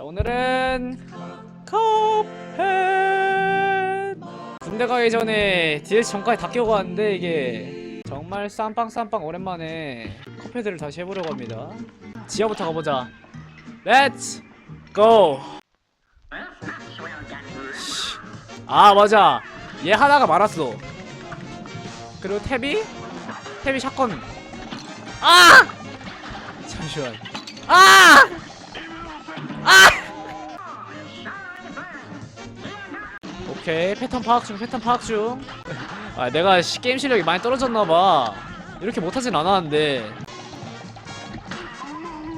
자 오늘은 컵헤드 군대 가기 전에 DS 전까지 다 끼고 왔는데 이게 정말 쌈빵쌈빵 오랜만에 컵헤드를 다시 해보려고 합니다. 지하부터 가보자. 렛츠 고! 아 맞아. 얘 하나가 말았어. 그리고 탭이? 탭이 샷건. 아! 잠시만. 아! 오케이 패턴 파악 중 패턴 파악 중. 아 내가 시- 게임 실력이 많이 떨어졌나봐. 이렇게 못하진 않았는데.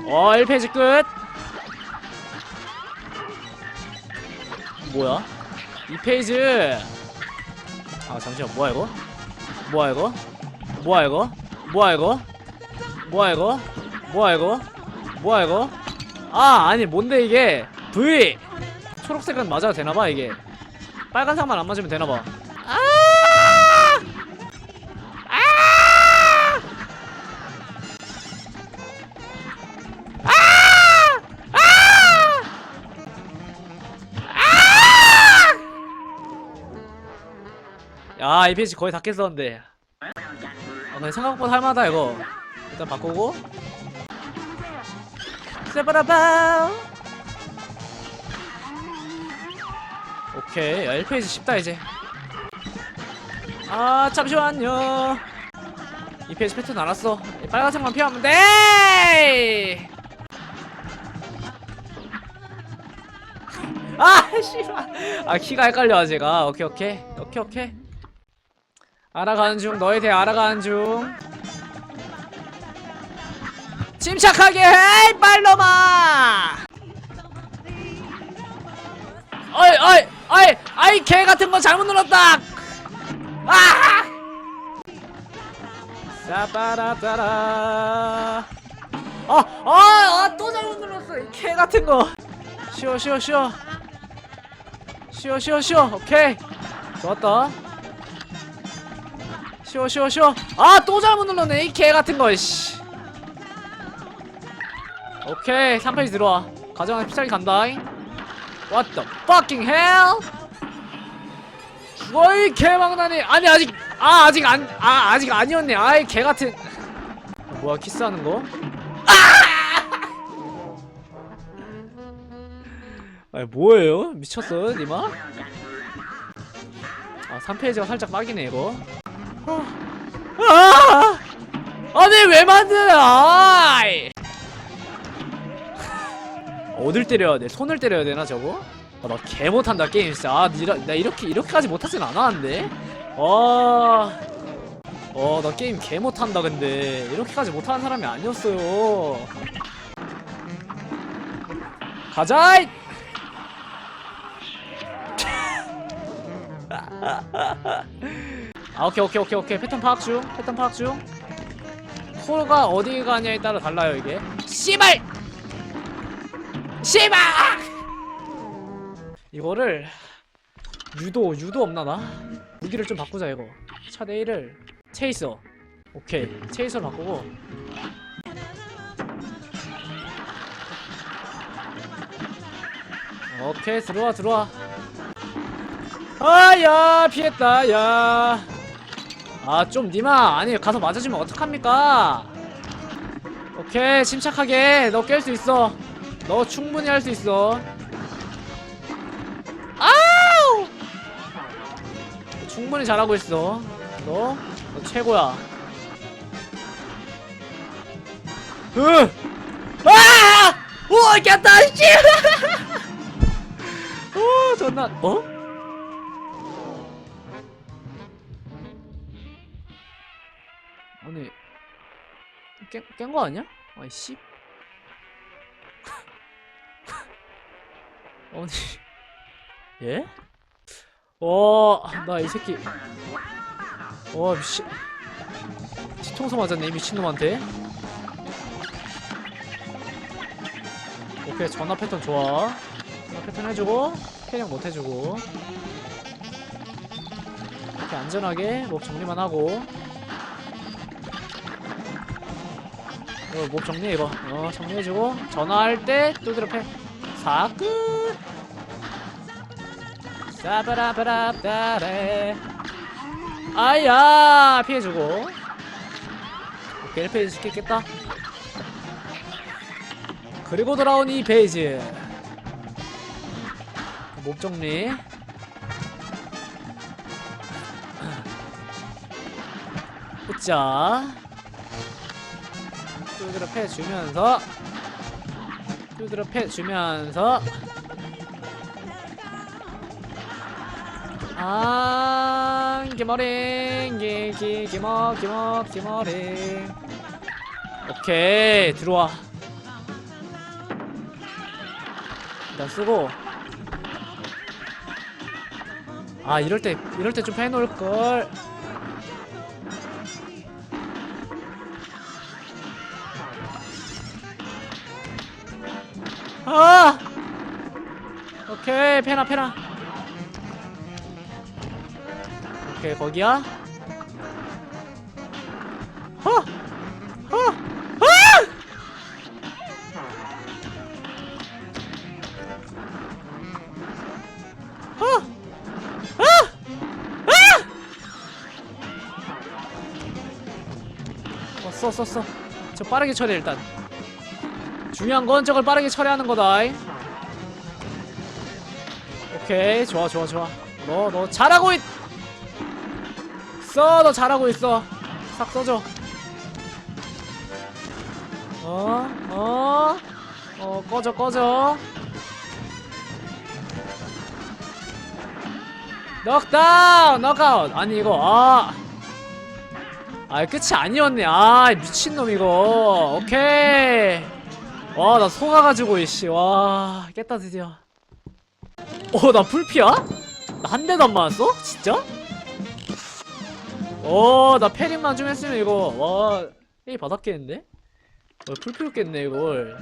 어 1페이지 끝. 뭐야? 2페이지. 아 잠시만 뭐야 이거? 뭐야 이거? 뭐야 이거? 뭐야 이거? 뭐야 이거? 뭐야 이거? 뭐야 이거? 아 아니 뭔데 이게 V 초록색은 맞아도 되나봐 이게 빨간색만 안 맞으면 되나봐 아! 아! 야, 이 페이지 거의 다 깼었는데. 아, 근데 생각보다 할만하다, 이거. 일단 바꾸고. 세바라바 오케이. 야, 1페이지 쉽다, 이제. 아, 잠시만요. 이 페이지 패턴 알았어. 이 빨간색만 피하면 돼! 아, 씨발. 아, 키가 헷갈려, 제가. 오케이, 오케이. 오케이, 오케이. 알아가는 중 너에 대해 알아가는 중 침착하게 해 빨로마 어이 어이 어이 아이 개 같은 거 잘못 눌렀다. 아! 사바라따라. 어어또 잘못 눌렀어 이 개 같은 거. 쉬어 쉬어 쉬어 쉬어 쉬어 쉬어 오케이. 좋았다. 쉬워 쉬워 쉬워. 아또 잘못 눌렀네 이 개 같은 거 씨. 오케이 3페이지 들어와. 가정한 피차기 간다 What the fucking hell 죽어 이 개망나니 아니 아직 아 아직 안 아 아직 아니었네 아이 개 같은 뭐야 키스하는 거? 아! 아니 뭐예요? 미쳤어 니마? 아 3페이지가 살짝 빡이네 이거 아! 아니 왜 만드냐? 아이! 어딜 때려야 돼? 손을 때려야 되나 저거? 아, 나 개 못한다 게임 진짜. 아, 이라, 나 이렇게 이렇게까지 못하진 않았는데. 어, 어, 나 게임 개 못한다 근데 이렇게까지 못하는 사람이 아니었어요. 가자! 이! 아 오케이 오케이 오케이 오케이 패턴 파악 중 패턴 파악 중 코가 어디 가냐에 따라 달라요 이게 씨발 씨발! 이거를 유도 유도 없나 나? 무기를 좀 바꾸자 이거. 차 내일을 체이서. 오케이. 체이서로 바꾸고. 오케이 들어와 들어와. 아야 피했다 야. 아좀 니마. 아니 가서 맞아주면 어떡합니까? 오케이 침착하게. 너 깰 수 있어 너 충분히 할 수 있어 아우 너 충분히 잘하고 있어 너, 너 최고야 으 아! 우와 깼다 씨! 오 존나 어? 아니 깬거 아니야? 아이 씨 아니. 예? 어나 이 새끼. 와 미친. 뒤통수 맞았네 이 미친놈한테. 오케이 전화 패턴 좋아. 전화 패턴 해주고 캐냥 못 해주고. 이렇게 안전하게 목 정리만 하고. 이거 목 정리해 이거. 어 정리해주고 전화할 때 두드려 패 사끝. 사바라바라바레 아야 피해주고 오케이 1페이지 시켰겠다 그리고 돌아온 이 페이지 목 정리 자 두드러 패주면서 두드러 패주면서. 아 기머링 기기 기머 기머 기머링 오케이 들어와. 일단 쓰고. 아 이럴 때 이럴 때 좀 해놓을 걸 아! 오케이 페나 페나 오케이 거기야 어! 어! 아! 어! 아! 아! 어, 써, 써, 써. 저 빠르게 처리해, 일단. 중요한 건 저걸 빠르게 처리하는 거다. 오케이, 좋아, 좋아, 좋아. 너, 너 잘하고 있. 써, 너 잘하고 있어. 싹 써줘. 어, 어, 어, 꺼져, 꺼져. 넉다운, 넉아웃. 아니 이거 아. 아 끝이 아니었네. 아 미친놈 이거. 오케이. 와 나 속아가지고 이씨 와 깼다 드디어. 어 나 풀피야? 나 한 대도 안 맞았어? 진짜? 어 나 패링만 좀 했으면 이거 와 A 받았겠는데? 어, 풀피였겠네 이걸.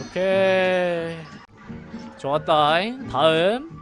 오케이. 좋았다. 다음.